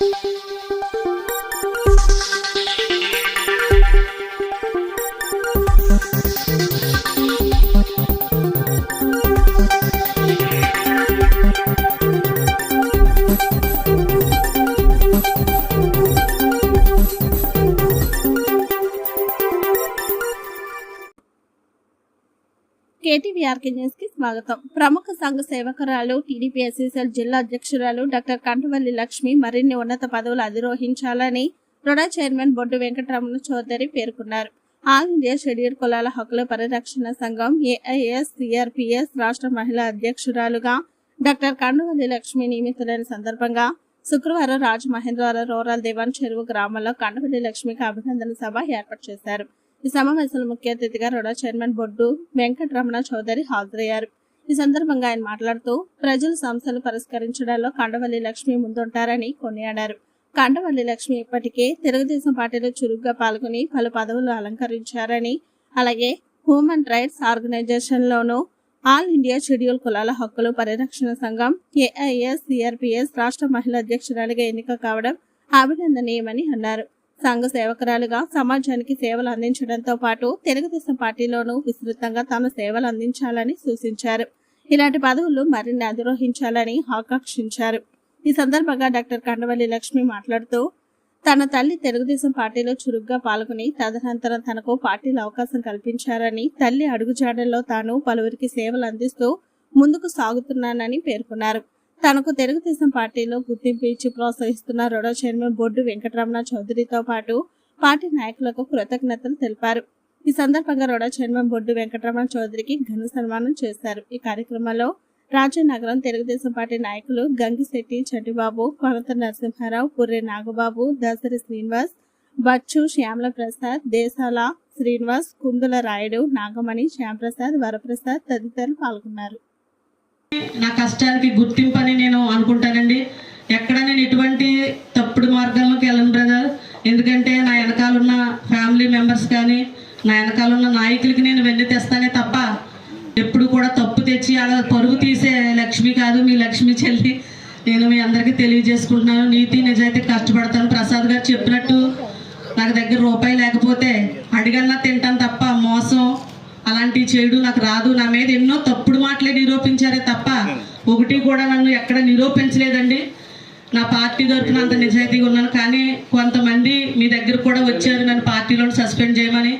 thank you న్యూస్కి స్వాగతం. ప్రముఖ సంఘ సేవకురాలు టీడీపీ ఎస్ఎస్ఎల్ జిల్లా అధ్యక్షురాలు డాక్టర్ కంటవల్లి లక్ష్మి మరిన్ని ఉన్నత పదవులు అధిరోహించాలని రుడా చైర్మన్ బొడ్డు వెంకటరమణ చౌదరి పేర్కొన్నారు. ఆల్ ఇండియా షెడ్యూల్ కులాల హక్కుల పరిరక్షణ సంఘం ఏఐఎస్ సిఆర్పిఎస్ రాష్ట్ర మహిళా అధ్యక్షురాలుగా డాక్టర్ కండవల్లి లక్ష్మి నియమితులైన సందర్భంగా శుక్రవారం రాజమహేంద్రవరం రూరల్ దివాన్ చెరువు గ్రామంలో కండవల్లి లక్ష్మికి అభినందన సభ ఏర్పాటు చేశారు. ఈ సమావేశంలో ముఖ్య అతిథిగా రుడా చైర్మన్ బొడ్డు వెంకటరమణ చౌదరి హాజరయ్యారు. ఈ సందర్భంగా ఆయన మాట్లాడుతూ ప్రజల సమస్యలు పరిష్కరించడంలో కండవల్లి లక్ష్మి ముందుంటారని కొనియాడారు. కండవల్లి లక్ష్మి ఇప్పటికే తెలుగుదేశం పార్టీలో చురుగ్గా పాల్గొని పలు పదవులు అలంకరించారని అలాగే హ్యూమన్ రైట్స్ ఆర్గనైజేషన్ లోను ఆల్ ఇండియా షెడ్యూల్ కులాల హక్కులు పరిరక్షణ సంఘం ఏఐఎస్ సిఆర్పిఎస్ రాష్ట్ర మహిళా అధ్యక్షురాలిగా ఎన్నిక కావడం అభినందనీయమని అన్నారు. సంఘ సేవకురాలుగా సమాజానికి సేవలు అందించడంతో పాటు తెలుగుదేశం పార్టీలోనూ విస్తృతంగా తాను సేవలు అందించాలని సూచించారు. ఇలాంటి పదవులు మరిన్ని అధిరోహించాలని ఆకాంక్షించారు. ఈ సందర్భంగా డాక్టర్ కండవల్లి లక్ష్మి మాట్లాడుతూ తన తల్లి తెలుగుదేశం పార్టీలో చురుగ్గా పాల్గొని తదనంతరం తనకు పార్టీలో అవకాశం కల్పించారని తల్లి అడుగుజాడల్లో తాను పలువురికి సేవలు అందిస్తూ ముందుకు సాగుతున్నానని పేర్కొన్నారు. తనకు తెలుగుదేశం పార్టీలో గుర్తింపు ఇచ్చి ప్రోత్సహిస్తున్న రొడో చైర్మన్ బొడ్డు వెంకటరమణ చౌదరితో పాటు పార్టీ నాయకులకు కృతజ్ఞతలు తెలిపారు. ఈ సందర్భంగా రొడా చైర్మన్ బొడ్డు వెంకటరమణ చౌదరికి ఘన సన్మానం చేశారు. ఈ కార్యక్రమంలో రాజనగరం తెలుగుదేశం పార్టీ నాయకులు గంగిశెట్టి చంటిబాబు కొనత నరసింహారావు పుర్రె నాగబాబు దసరి శ్రీనివాస్ బచ్చు శ్యామల ప్రసాద్ దేశాల శ్రీనివాస్ కుందుల రాయుడు నాగమణి శ్యాంప్రసాద్ వరప్రసాద్ తదితరులు పాల్గొన్నారు. నా కష్టానికి గుర్తింపు అని నేను అనుకుంటానండి. ఎక్కడ నేను ఎటువంటి తప్పుడు మార్గంలోకి వెళ్ళను బ్రదర్ ఎందుకంటే నా వెనకాలన్న ఫ్యామిలీ మెంబర్స్ కానీ నా వెనకాల ఉన్న నాయకులకి నేను వెన్ను తెస్తానే తప్ప ఎప్పుడు కూడా తప్పు తెచ్చి అలా పరుగు తీసే లక్ష్మి కాదు మీ లక్ష్మి చెల్లి. నేను మీ అందరికీ తెలియజేసుకుంటున్నాను నీతి నిజాయితీ కష్టపడతాను ప్రసాద్ గారు చెప్పినట్టు నాకు దగ్గర రూపాయి లేకపోతే అడిగన్నా తింటాను తప్ప మోసం అలాంటి చేయడు నాకు రాదు నా మీద ఎన్నో తప్పుడు మాటలే నిరూపించారే తప్ప ఒకటి కూడా నన్ను ఎక్కడ నిరూపించలేదండి. నా పార్టీ తరఫున అంత నిజాయితీగా ఉన్నాను. కానీ కొంతమంది మీ దగ్గర కూడా వచ్చారు నన్ను పార్టీలో సస్పెండ్ చేయమని.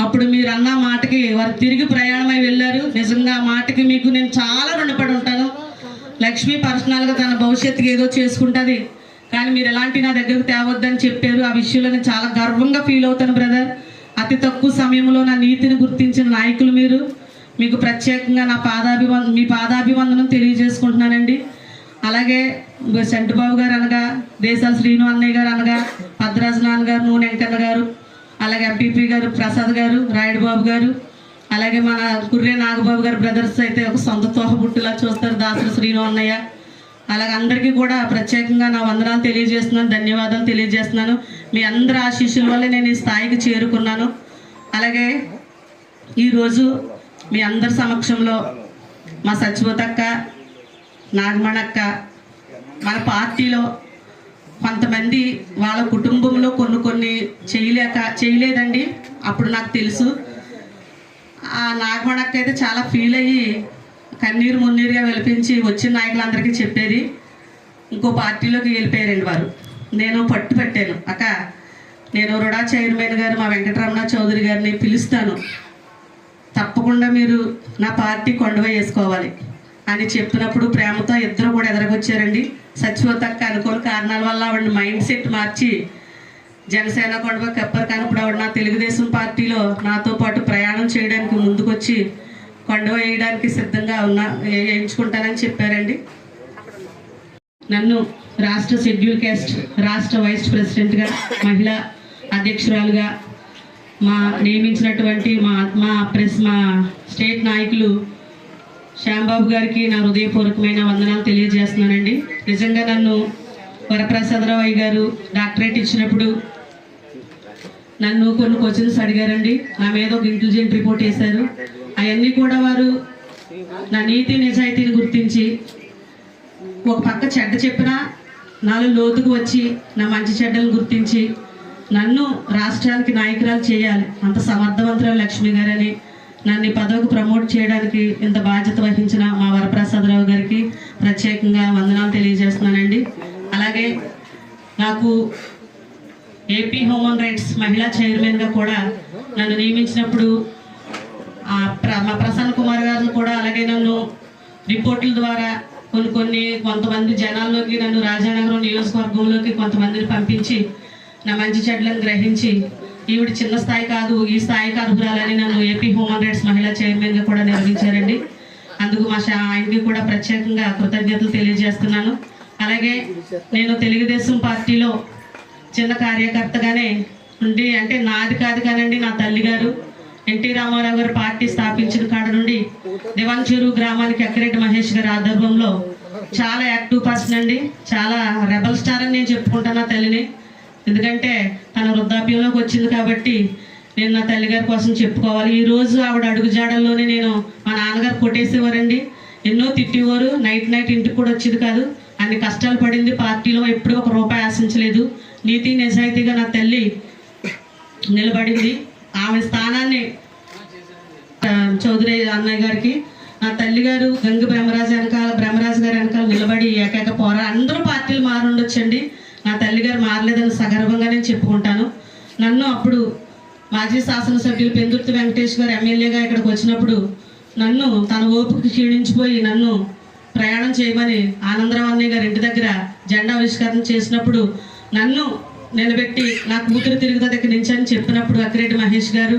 అప్పుడు మీరు అన్న మాటకి వారు తిరిగి ప్రయాణమై వెళ్ళారు. నిజంగా ఆ మాటకి మీకు నేను చాలా రుణపడి ఉంటాను. లక్ష్మి పర్సనల్గా తన భవిష్యత్తుకి ఏదో చేసుకుంటుంది. కానీ మీరు ఎలాంటి నా దగ్గరకు తేవద్దని చెప్పారు. ఆ విషయంలో నేను చాలా గర్వంగా ఫీల్ అవుతాను బ్రదర్. అతి తక్కువ సమయంలో నా నీతిని గుర్తించిన నాయకులు మీరు. మీకు ప్రత్యేకంగా నా పాదాభివంద మీ పాదాభివందనం తెలియజేసుకుంటున్నానండి. అలాగే సెంటుబాబు గారు అనగా దేశాల శ్రీను అన్నయ్య గారు అనగా భద్రాజు నాన్న గారు నూనె వెంకన్న గారు అలాగే ఎంపీపీ గారు ప్రసాద్ గారు రాయుడు బాబు గారు అలాగే మన కుర్రే నాగబాబు గారు బ్రదర్స్ అయితే ఒక సొంత తోహబుట్టులా చూస్తారు దాసరి శ్రీను అన్నయ్య. అలాగే అందరికీ కూడా ప్రత్యేకంగా నా వందనాలు తెలియజేస్తున్నాను ధన్యవాదాలు తెలియజేస్తున్నాను. మీ అందరి ఆశీస్సుల వల్ల నేను ఈ స్థాయికి చేరుకున్నాను. అలాగే ఈరోజు మీ అందరి సమక్షంలో మా సచివతక్క నాగమణక్క మన పార్టీలో కొంతమంది వాళ్ళ కుటుంబంలో కొన్ని కొన్ని చేయలేక చేయలేదండి. అప్పుడు నాకు తెలుసు. ఆ నాగమణక్క అయితే చాలా ఫీల్ అయ్యి కన్నీరు మున్నీరుగా వెలిపించి వచ్చిన నాయకులందరికీ చెప్పేది. ఇంకో పార్టీలోకి వెళ్ళిపోయారండి వారు. నేను పట్టు పెట్టాను. అక్క నేను రుడా చైర్మన్ గారు మా వెంకటరమణ చౌదరి గారిని పిలుస్తాను. తప్పకుండా మీరు నా పార్టీ కొండవ వేసుకోవాలి అని చెప్పినప్పుడు ప్రేమతో ఇద్దరు కూడా ఎదురకొచ్చారండి. సచివతక్క అనుకోని కారణాల వల్ల ఆవిడ మైండ్ సెట్ మార్చి జనసేన కొండవ కప్పర్ కానప్పుడు ఆవిడ నా తెలుగుదేశం పార్టీలో నాతో పాటు ప్రయాణం చేయడానికి ముందుకొచ్చి కొండవ వేయడానికి సిద్ధంగా ఉన్నా వేయించుకుంటానని చెప్పారండి. నన్ను రాష్ట్ర షెడ్యూల్ క్యాస్ట్ రాష్ట్ర వైస్ ప్రెసిడెంట్గా మహిళా అధ్యక్షురాలుగా మా నియమించినటువంటి మా మా ప్రెస్ మా స్టేట్ నాయకులు శ్యాంబాబు గారికి నా హృదయపూర్వకమైన వందనాలు తెలియజేస్తున్నానండి. నిజంగా నన్ను వరప్రసాదరావు అయ్య గారు డాక్టరేట్ ఇచ్చినప్పుడు నన్ను కొన్ని క్వశ్చన్స్ అడిగారండి. నా మీద ఒక ఇంటెలిజెంట్ రిపోర్ట్ వేశారు. అవన్నీ కూడా వారు నా నీతి నిజాయితీని గుర్తించి ఒక పక్క చెడ్డ చెప్పినా నాలో లోతుకు వచ్చి నా మంచి చెడ్డలను గుర్తించి నన్ను రాష్ట్రానికి నాయకురాలు చేయాలి. అంత సమర్థవంతురాలు లక్ష్మి గారని నన్ను ఈ పదవికి ప్రమోట్ చేయడానికి ఇంత బాధ్యత వహించిన మా వరప్రసాదరావు గారికి ప్రత్యేకంగా వందనాలు తెలియజేస్తున్నానండి. అలాగే నాకు ఏపీ హ్యూమన్ రైట్స్ మహిళా చైర్మన్గా కూడా నన్ను నియమించినప్పుడు ఆ ప్ర- మా ప్రసన్న కుమార్ గారు కూడా అలాగే నన్ను రిపోర్టుల ద్వారా కొన్ని కొన్ని కొంతమంది జనాల్లోకి నన్ను రాజానగరం నియోజకవర్గంలోకి కొంతమందిని పంపించి నా మంచి చెడ్లను గ్రహించి ఈవిడ చిన్న స్థాయి కాదు ఈ స్థాయికి అర్హురాలని నన్ను ఏపీ హ్యూమన్ రైట్స్ మహిళా చైర్మన్గా కూడా నిర్వహించారండి. అందుకు మా షా- ఆయనకి కూడా ప్రత్యేకంగా కృతజ్ఞతలు తెలియజేస్తున్నాను. అలాగే నేను తెలుగుదేశం పార్టీలో చిన్న కార్యకర్తగానే ఉండి అంటే నాది కాదు కానండి నా తల్లి గారు ఎన్టీ రామారావు గారు పార్టీ స్థాపించిన కాడ నుండి దివాంచూరు గ్రామానికి అక్కిరెడ్డి మహేష్ గారి ఆధ్వర్యంలో చాలా యాక్టివ్ పర్సన్ అండి. చాలా రెబల్ స్టార్ అని నేను చెప్పుకుంటాను నా తల్లిని. ఎందుకంటే తన వృద్ధాప్యంలోకి వచ్చింది కాబట్టి నేను నా తల్లిగారి కోసం చెప్పుకోవాలి. ఈరోజు ఆవిడ అడుగుజాడల్లోనే నేను మా నాన్నగారు కొట్టేసేవారండి. ఎన్నో తిట్టేవారు. నైట్ నైట్ ఇంటికి కూడా వచ్చేది కాదు. అన్ని కష్టాలు పడింది. పార్టీలో ఎప్పుడూ ఒక రూపాయి ఆశించలేదు. నీతి నిజాయితీగా నా తల్లి నిలబడింది. ఆమె స్థానాన్ని చౌదరి అన్నయ్య గారికి నా తల్లి గారు బ్రహ్మరాజు వెనకాల బ్రహ్మరాజు గారి వెనకాల నిలబడి ఏకైక పోరా. అందరూ పార్టీలు మారుండొచ్చండి. నా గారు మారలేదని సగర్వంగా నేను చెప్పుకుంటాను. నన్ను అప్పుడు మాజీ శాసనసభ్యులు పెందుర్తి వెంకటేష్ గారు ఎమ్మెల్యేగా ఇక్కడికి వచ్చినప్పుడు నన్ను తన ఓపుకి క్షీణించిపోయి నన్ను ప్రయాణం చేయమని ఆనందరావు అన్నయ్య గారి ఇంటి దగ్గర జెండా ఆవిష్కరణ చేసినప్పుడు నన్ను నిలబెట్టి నా కూతురు తిరుగుతా దగ్గర నుంచి అని చెప్పినప్పుడు అక్కిరెడ్డి మహేష్ గారు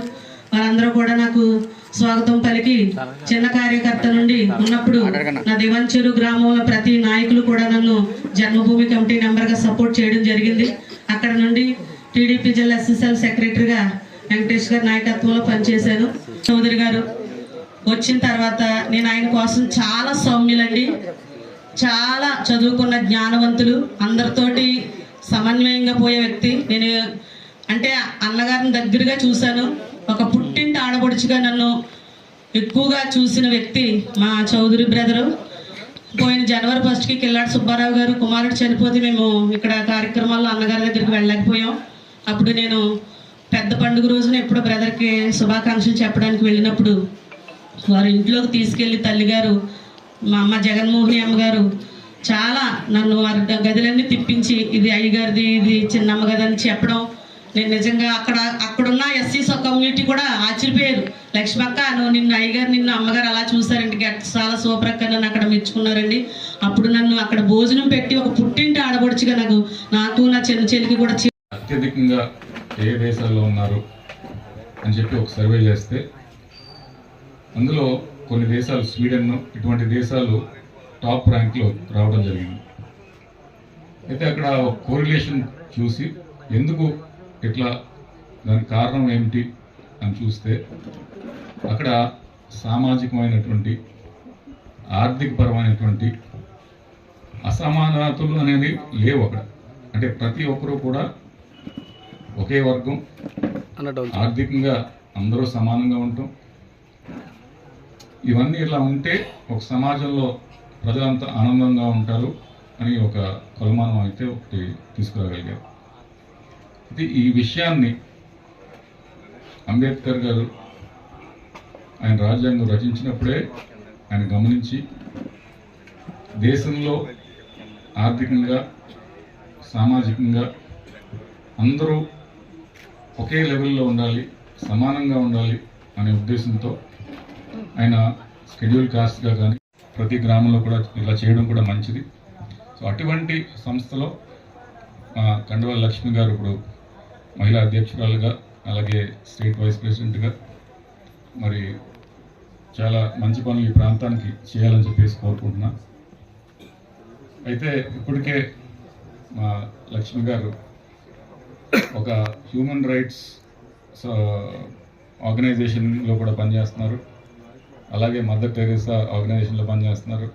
వారందరూ కూడా నాకు స్వాగతం పలికి చిన్న కార్యకర్త నుండి ఉన్నప్పుడు నా దివంచెరు గ్రామంలో ప్రతి నాయకులు కూడా నన్ను జన్మభూమి కమిటీ మెంబర్గా సపోర్ట్ చేయడం జరిగింది. అక్కడ నుండి టీడీపీ జిల్లా ఎస్ఎస్ఎల్ సెక్రటరీగా వెంకటేష్ గారి నాయకత్వంలో పనిచేశాను. చౌదరి గారు వచ్చిన తర్వాత నేను ఆయన కోసం చాలా సౌమ్యులండి. చాలా చదువుకున్న జ్ఞానవంతులు. అందరితోటి సమన్వయంగా పోయే వ్యక్తి. నేను అంటే అన్నగారిని దగ్గరగా చూశాను. ఒక పుట్టింటి ఆడపడుచుగా నన్ను ఎక్కువగా చూసిన వ్యక్తి మా చౌదరి బ్రదరు. పోయిన జనవరి ఫస్ట్కి కిల్లాడి సుబ్బారావు గారు కుమారుడు చనిపోతే మేము ఇక్కడ కార్యక్రమాల్లో అన్నగారి దగ్గరికి వెళ్ళలేకపోయాం. అప్పుడు నేను పెద్ద పండుగ రోజున ఎప్పుడో బ్రదర్కి శుభాకాంక్షలు చెప్పడానికి వెళ్ళినప్పుడు వారు ఇంట్లోకి తీసుకెళ్ళి తల్లిగారు మా అమ్మ జగన్మోహని అమ్మగారు చాలా నన్ను వారి గదులన్నీ తిప్పించి ఇది అయ్యగారిది ఇది చిన్నమ్మ గది అని చెప్పడం నేను నిజంగా అక్కడ అక్కడున్న ఎస్సీస్ కమ్యూనిటీ కూడా ఆశ్చర్యపోయారు. లక్ష్మక్క నువ్వు నిన్ను అయ్యగారు నిన్ను అమ్మగారు అలా చూసారండి చాలా సూపర్ అక్క నన్ను అక్కడ మెచ్చుకున్నారండి. అప్పుడు నన్ను అక్కడ భోజనం పెట్టి ఒక పుట్టింటి ఆడబడుచుగా నాకు నాకు నా చిన్న చెల్లికి కూడా అత్యధికంగా ఏ దేశాల్లో ఉన్నారు అని చెప్పి ఒక సర్వే చేస్తే అందులో కొన్ని దేశాలు స్వీడన్ ఇటువంటి దేశాలు టాప్ ర్యాంక్లో రావడం జరిగింది. అయితే అక్కడ కోరిలేషన్ చూసి ఎందుకు ఇట్లా దానికి కారణం ఏమిటి అని చూస్తే అక్కడ సామాజికమైనటువంటి ఆర్థికపరమైనటువంటి అసమానతలు అనేది లేవు అక్కడ. అంటే ప్రతి ఒక్కరూ కూడా ఒకే వర్గం. ఆర్థికంగా అందరూ సమానంగా ఉంటాం. ఇవన్నీ ఇలా ఉంటే ఒక సమాజంలో ప్రజలంతా ఆనందంగా ఉంటారు అని ఒక కొలమానం అయితే ఒకటి తీసుకురాగలిగారు. ఇది ఈ విషయాన్ని అంబేద్కర్ గారు ఆయన రాజ్యాంగం రచించినప్పుడే ఆయన గమనించి దేశంలో ఆర్థికంగా సామాజికంగా అందరూ ఒకే లెవెల్లో ఉండాలి సమానంగా ఉండాలి అనే ఉద్దేశంతో ఆయన షెడ్యూల్ కాస్ట్గా కానీ ప్రతి గ్రామంలో కూడా ఇలా చేయడం కూడా మంచిది. సో అటువంటి సంస్థలో మా లక్ష్మి గారు ఇప్పుడు మహిళా అధ్యక్షురాలుగా అలాగే స్టేట్ వైస్ ప్రెసిడెంట్గా మరి చాలా మంచి పనులు ఈ ప్రాంతానికి చేయాలని చెప్పేసి కోరుకుంటున్నా. అయితే ఇప్పటికే మా లక్ష్మి గారు ఒక హ్యూమన్ రైట్స్ ఆర్గనైజేషన్లో కూడా పనిచేస్తున్నారు. అలాగే మదర్ టెరెసా ఆర్గనైజేషన్లో పనిచేస్తున్నారు.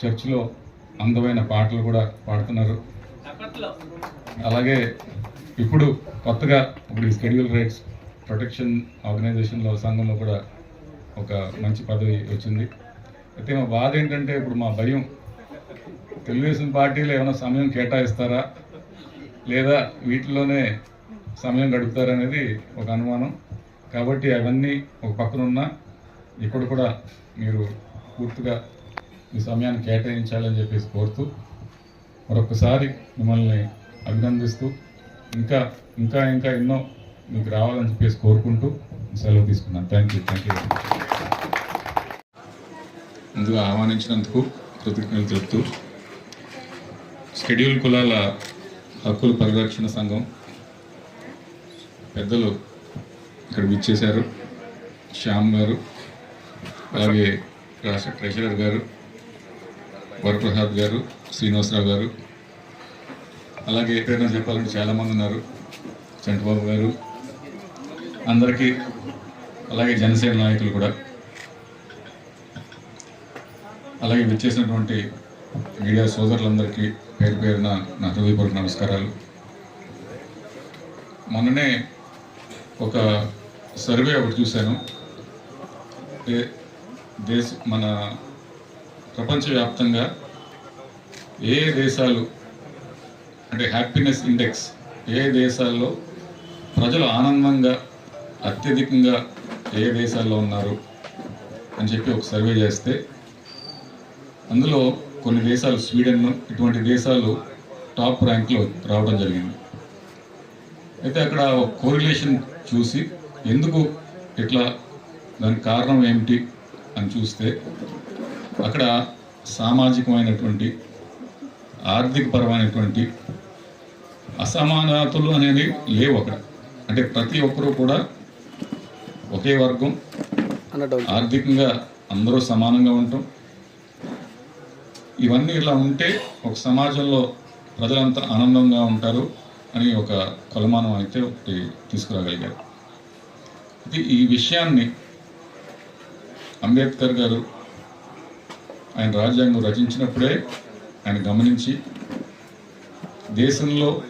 చర్చిలో అందమైన పాటలు కూడా పాడుతున్నారు. అలాగే ఇప్పుడు కొత్తగా ఇప్పుడు ఈ స్కెడ్యూల్ రైట్స్ ప్రొటెక్షన్ ఆర్గనైజేషన్లో సంఘంలో కూడా ఒక మంచి పదవి వచ్చింది. అయితే మా బాధ ఏంటంటే ఇప్పుడు మా భయం. తెలుగుదేశం పార్టీలు ఏమైనా సమయం కేటాయిస్తారా? లేదా వీటిలోనే సమయం గడుపుతారనేది ఒక అనుమానం. కాబట్టి అవన్నీ ఒక పక్కన ఉన్నా ఇక్కడ కూడా మీరు పూర్తిగా ఈ సమయాన్ని కేటాయించాలని చెప్పేసి కోరుతూ మరొకసారి మిమ్మల్ని అభినందిస్తూ ఇంకా ఇంకా ఇంకా ఎన్నో మీకు రావాలని చెప్పేసి కోరుకుంటూ సెలవు తీసుకున్నాను. థ్యాంక్ యూ థ్యాంక్ యూ ముందుగా ఆహ్వానించినందుకు కృతజ్ఞతలు తెలుపుతూ షెడ్యూల్ కులాల హక్కుల పరిరక్షణ సంఘం పెద్దలు ఇక్కడ విచ్చేశారు. శ్యామ్ గారు అలాగే రాష్ట్ర ట్రెజరర్ గారు వరప్రసాద్ గారు శ్రీనివాసరావు గారు అలాగే ఎక్కడైనా చెప్పాలంటే చాలామంది ఉన్నారు. చంద్రబాబు గారు అందరికీ అలాగే జనసేన నాయకులు కూడా. అలాగే విచ్చేసినటువంటి మీడియా సోదరులందరికీ పేరు పేరున నా హృదయపూర్వక నమస్కారాలు. మొన్ననే ఒక సర్వే ఒకటి చూశాను. దేశ మన ప్రపంచవ్యాప్తంగా ఏ దేశాలు అంటే హ్యాపీనెస్ ఇండెక్స్ ఏ దేశాల్లో ప్రజలు ఆనందంగా అత్యధికంగా ఏ దేశాల్లో ఉన్నారు అని చెప్పి ఒక సర్వే చేస్తే అందులో కొన్ని దేశాలు స్వీడన్ ఇటువంటి దేశాలు టాప్ ర్యాంక్లో రావడం జరిగింది. అయితే అక్కడ ఒక కోరిలేషన్ చూసి ఎందుకు ఇట్లా దానికి కారణం ఏమిటి అని చూస్తే అక్కడ సామాజికమైనటువంటి ఆర్థిక పరమైనటువంటి అసమానతలు అనేది లేవు అక్కడ. అంటే ప్రతి ఒక్కరూ కూడా ఒకే వర్గం. ఆర్థికంగా అందరూ సమానంగా ఉంటాం. ఇవన్నీ ఇలా ఉంటే ఒక సమాజంలో ప్రజలంతా ఆనందంగా ఉంటారు అని ఒక కొలమానం అయితే ఒకటి తీసుకురాగలిగారు. అయితే ఈ విషయాన్ని అంబేద్కర్ గారు ఆయన రాజ్యాంగం రచించినప్పుడే ఆయన గమనించి దేశంలో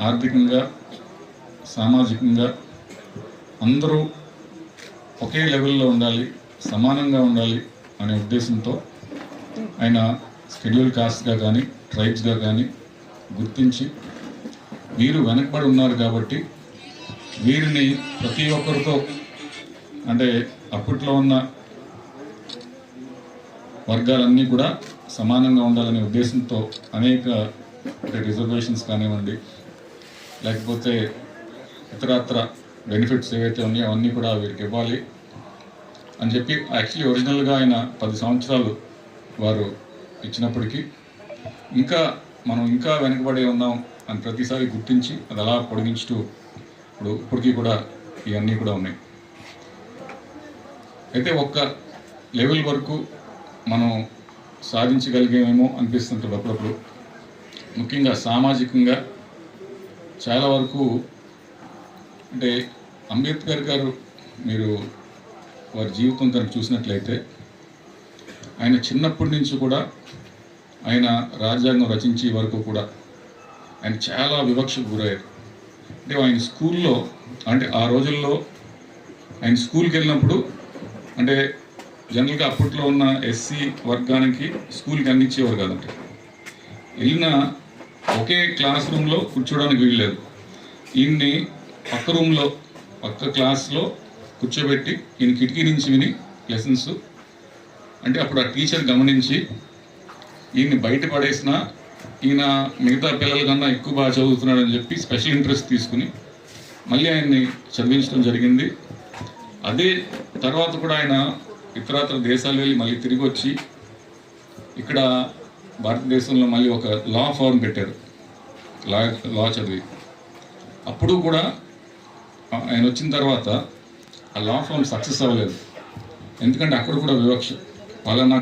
ఆర్థికంగా సామాజికంగా అందరూ ఒకే లెవెల్లో ఉండాలి సమానంగా ఉండాలి అనే ఉద్దేశంతో ఆయన షెడ్యూల్ కాస్ట్గా కానీ ట్రైబ్స్గా కానీ గుర్తించి వీరు వెనకబడి ఉన్నారు కాబట్టి వీరిని ప్రతి ఒక్కరితో అంటే అప్పట్లో ఉన్న వర్గాలన్నీ కూడా సమానంగా ఉండాలనే ఉద్దేశంతో అనేక రిజర్వేషన్స్ కానివ్వండి లేకపోతే ఇతరత్ర బెనిఫిట్స్ ఏవైతే ఉన్నాయో అవన్నీ కూడా వీరికి ఇవ్వాలి అని చెప్పి యాక్చువల్లీ ఒరిజినల్గా ఆయన పది సంవత్సరాలు వారు ఇచ్చినప్పటికీ ఇంకా మనం ఇంకా వెనుకబడి ఉన్నాం అని ప్రతిసారి గుర్తించి అది అలా పొడిగించుతూ ఇప్పుడు ఇప్పటికీ కూడా ఇవన్నీ కూడా ఉన్నాయి. అయితే ఒక్క లెవెల్ వరకు మనం సాధించగలిగేమేమో అనిపిస్తుంటుంది అప్పుడప్పుడు. ముఖ్యంగా సామాజికంగా చాలా వరకు అంటే అంబేద్కర్ గారు మీరు వారి జీవితం కనుక చూసినట్లయితే ఆయన చిన్నప్పటి నుంచి కూడా ఆయన రాజ్యాంగం రచించే వరకు కూడా ఆయన చాలా వివక్షకు గురయ్యారు. అంటే ఆయన స్కూల్లో అంటే ఆ రోజుల్లో ఆయన స్కూల్కి వెళ్ళినప్పుడు అంటే జనరల్గా అప్పట్లో ఉన్న ఎస్సీ వర్గానికి స్కూల్కి అందించేవారు కాదంటే వెళ్ళిన ఒకే క్లాస్ రూమ్లో కూర్చోడానికి వీల్లేదు ఈయన్ని పక్క రూమ్లో పక్క క్లాస్లో కూర్చోబెట్టి ఈయన కిటికీ నుంచి విని లెసన్స్. అంటే అప్పుడు ఆ టీచర్ గమనించి ఈయన్ని బయట పడేసిన ఈయన మిగతా పిల్లల కన్నా ఎక్కువ బాగా చదువుతున్నాడని చెప్పి స్పెషల్ ఇంట్రెస్ట్ తీసుకుని మళ్ళీ ఆయన్ని చదివించడం జరిగింది. అదే తర్వాత కూడా ఆయన ఇతరత్ర దేశాలు వెళ్ళి మళ్ళీ తిరిగి వచ్చి ఇక్కడ భారతదేశంలో మళ్ళీ ఒక లా ఫార్మ్ పెట్టారు. లా లా చదివి. అప్పుడు కూడా ఆయన వచ్చిన తర్వాత ఆ లా ఫార్మ్ సక్సెస్ అవ్వలేదు. ఎందుకంటే అక్కడ కూడా వివక్ష. పలానా